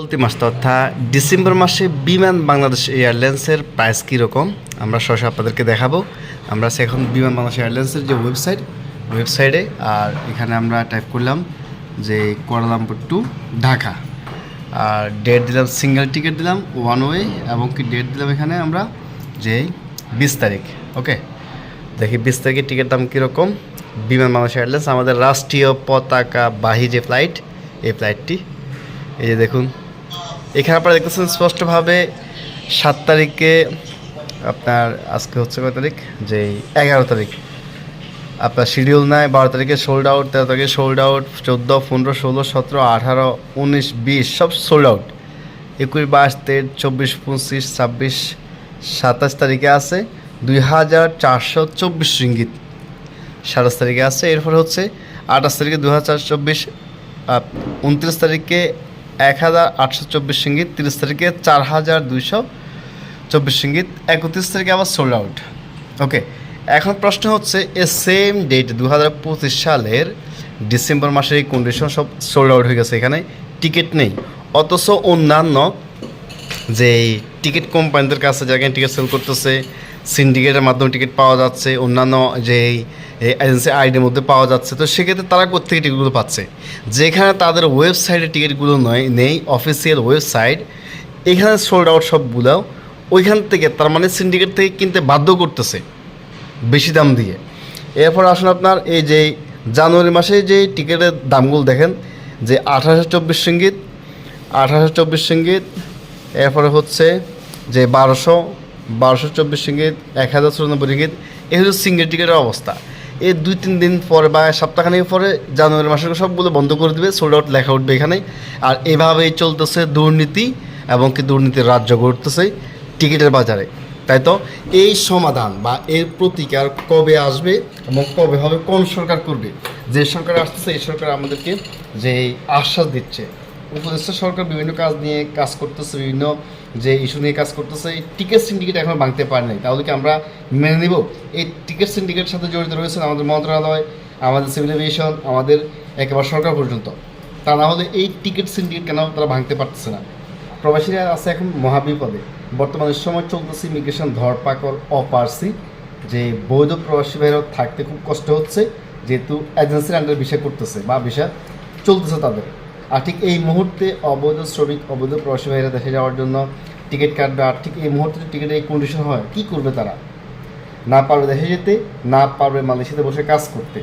চলতি মাস তথা ডিসেম্বর মাসে বিমান বাংলাদেশ এয়ারলাইন্সের প্রাইস কীরকম আমরা সরাসরি আপনাদেরকে দেখাবো। আমরা এখন বিমান বাংলাদেশ এয়ারলাইন্সের যে ওয়েবসাইট, ওয়েবসাইটে, আর এখানে আমরা টাইপ করলাম যে কোয়ালালামপুর টু ঢাকা। আর ডেট দিলাম সিঙ্গেল টিকিট দিলাম ওয়ান ওয়ে এবং কি ডেট দিলাম এখানে আমরা? যে বিশ তারিখ ওকে দেখি বিশ তারিখের টিকিট দাম কীরকম বিমান বাংলাদেশ এয়ারলাইন্স, আমাদের রাষ্ট্রীয় পতাকা বাহী যে ফ্লাইট এই ফ্লাইটটি এই যে দেখুন। এখানে আপনারা দেখতেছেন স্পষ্টভাবে সাত তারিখে আপনার আজকে হচ্ছে কয় তারিখ? যে এগারো তারিখ। আপনার শিডিউল নাই, বারো তারিখে সোল্ড আউট তেরো তারিখে সোল্ড আউট চোদ্দ, পনেরো, ষোলো, সতেরো, আঠারো, উনিশ, বিশ, সব সোল্ড আউট একুশ, বাইশ, তেইশ, চব্বিশ, পঁচিশ, ছাব্বিশ, সাতাশ তারিখে আছে দুই হাজার চারশো চব্বিশ রিঙ্গিত। সাতাশ তারিখে আছে, এরপর হচ্ছে আঠাশ তারিখে দু হাজার চব্বিশ উনত্রিশ তারিখে এক হাজার আটশো চব্বিশ সংগীত তিরিশ তারিখে চার হাজার দুইশো চব্বিশ সংগীত একত্রিশ তারিখে আবার সোল্ড আউট ওকে এখন প্রশ্ন হচ্ছে এ সেম ডেট দু হাজার পঁচিশ সালের ডিসেম্বর মাসের এই কন্ডিশন সব সোল্ড আউট হয়ে গেছে এখানে টিকিট নেই। অথচ অন্যান্য যে টিকিট কোম্পানিদের কাছে যারা টিকিট সেল করতেছে সিন্ডিকেটের মাধ্যমে টিকিট পাওয়া যাচ্ছে, অন্যান্য যে এজেন্সি আইডির মধ্যে পাওয়া যাচ্ছে। তো সেক্ষেত্রে তারা কোথেকে টিকিটগুলো পাচ্ছে? যেখানে তাদের ওয়েবসাইটে টিকিটগুলো নয়, নেই অফিসিয়াল ওয়েবসাইট এখানে সোল্ড আউট সবগুলো ওইখান থেকে তার মানে সিন্ডিকেট থেকে কিনতে বাধ্য করতেছে বেশি দাম দিয়ে। এরপর আসুন আপনার এই যে জানুয়ারি মাসে যে টিকিটের দামগুলো দেখেন, যে আঠারোশো চব্বিশ সংগীত আঠারোশো চব্বিশ সংগীত এরপরে হচ্ছে যে বারোশো বারোশো চব্বিশ সংগীত এক হাজার চুরানব্বই রিঙ্গিত এই হচ্ছে সিঙ্গেল টিকিটের অবস্থা। এই দুই, তিন দিন পরে বা সপ্তাহখানেক পরে জানুয়ারি মাসে সবগুলো বন্ধ করে দেবে সোল্ড আউট লেখা উঠবে এখানে আর এভাবেই চলতেছে দুর্নীতি এবং কি দুর্নীতির রাজ্য ঘটতেছে টিকিটের বাজারে। তাই তো? এই সমাধান বা এর প্রতিকার কবে আসবে এবং কবে হবে, কোন সরকার করবে? যে সরকার আসতেছে, এই সরকার আমাদেরকে যে আশ্বাস দিচ্ছে। উপদেষ্টা সরকার বিভিন্ন কাজ নিয়ে কাজ করতেছে, বিভিন্ন যে ইস্যু নিয়ে কাজ করতেছে, এই টিকিট সিন্ডিকেট এখন ভাঙতে পারে নাই। তাহলে কি আমরা মেনে নিব? এই টিকিট সিন্ডিকেটের সাথে জড়িত রয়েছেন আমাদের মন্ত্রণালয়, আমাদের সিভিল এভিয়েশন আমাদের একেবারে সরকার পর্যন্ত। তা না হলে এই টিকিট সিন্ডিকেট কেন তারা ভাঙতে পারতেছে না? প্রবাসীরা আছে এখন মহাবিপদে। বর্তমানে সময় চলতেছে ইমিগ্রেশন ধরপাকড় অপারসি, যে বৈধ প্রবাসী বাইরে থাকতে খুব কষ্ট হচ্ছে, যেহেতু এজেন্সির আন্ডারে বিষয় করতেছে বা বিষয় চলতেছে তাদের। আর ঠিক এই মুহূর্তে অবৈধ শ্রমিক, অবৈধ প্রবাসী বাইরে দেশে যাওয়ার জন্য টিকিট কাটবে। আর ঠিক এই মুহূর্তে টিকিটের এই কন্ডিশন হয়, কী করবে তারা? না পারবে দেশে যেতে, না পারবে মালয়েশিয়াতে বসে কাজ করতে।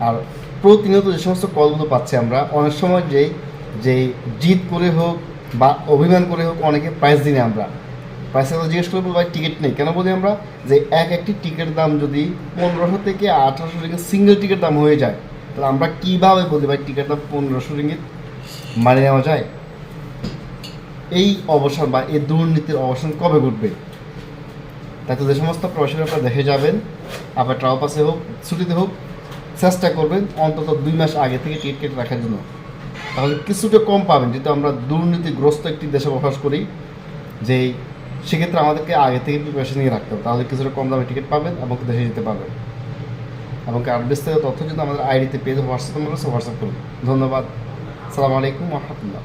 আর প্রতিনিয়ত যে সমস্ত কলগুলো পাচ্ছি আমরা, অনেক সময় যেই যে জিদ করে হোক বা অভিমান করে হোক, অনেকে প্রাইস দিনে আমরা। প্রাইসের কথা জিজ্ঞেস করব, ভাই টিকিট নেই? কেন বলি আমরা? যে এক একটি টিকিটের দাম যদি পনেরোশো থেকে আঠারোশো রিঙ্গিত সিঙ্গেল টিকিট দাম হয়ে যায় তাহলে আমরা কীভাবে বলি ভাই টিকিট দাম পনেরোশো রিঙ্গিত? মানে নেওয়া যায়? এই অবসান বা এই দুর্নীতির অবসান কবে ঘটবে? তাই তো যে সমস্ত প্রবাসীরা আপনারা দেখে যাবেন, আপনার ট্রাভেল পাসে হোক, ছুটিতে হোক, চেষ্টা করবেন অন্তত দুই মাস আগে থেকে টিকিট কেটে রাখার জন্য। তাহলে কিছুটা কম পাবেন, যেহেতু আমরা দুর্নীতিগ্রস্ত একটি দেশে বসবাস করি, যে সেক্ষেত্রে আমাদেরকে আগে থেকে প্রিপারেশন নিয়ে রাখতে হবে। তাহলে কিছুটা কম দামে টিকিট পাবেন এবং দেশে যেতে পারবেন। এবং আর বিস্তারিত তথ্য যদি আমাদের আইডিতে পেয়ে হোয়াটসঅ্যাপ নম্বর হোয়াটসঅ্যাপ করুন। ধন্যবাদ। সালামু আলাইকুম রহমতুল্লাহ।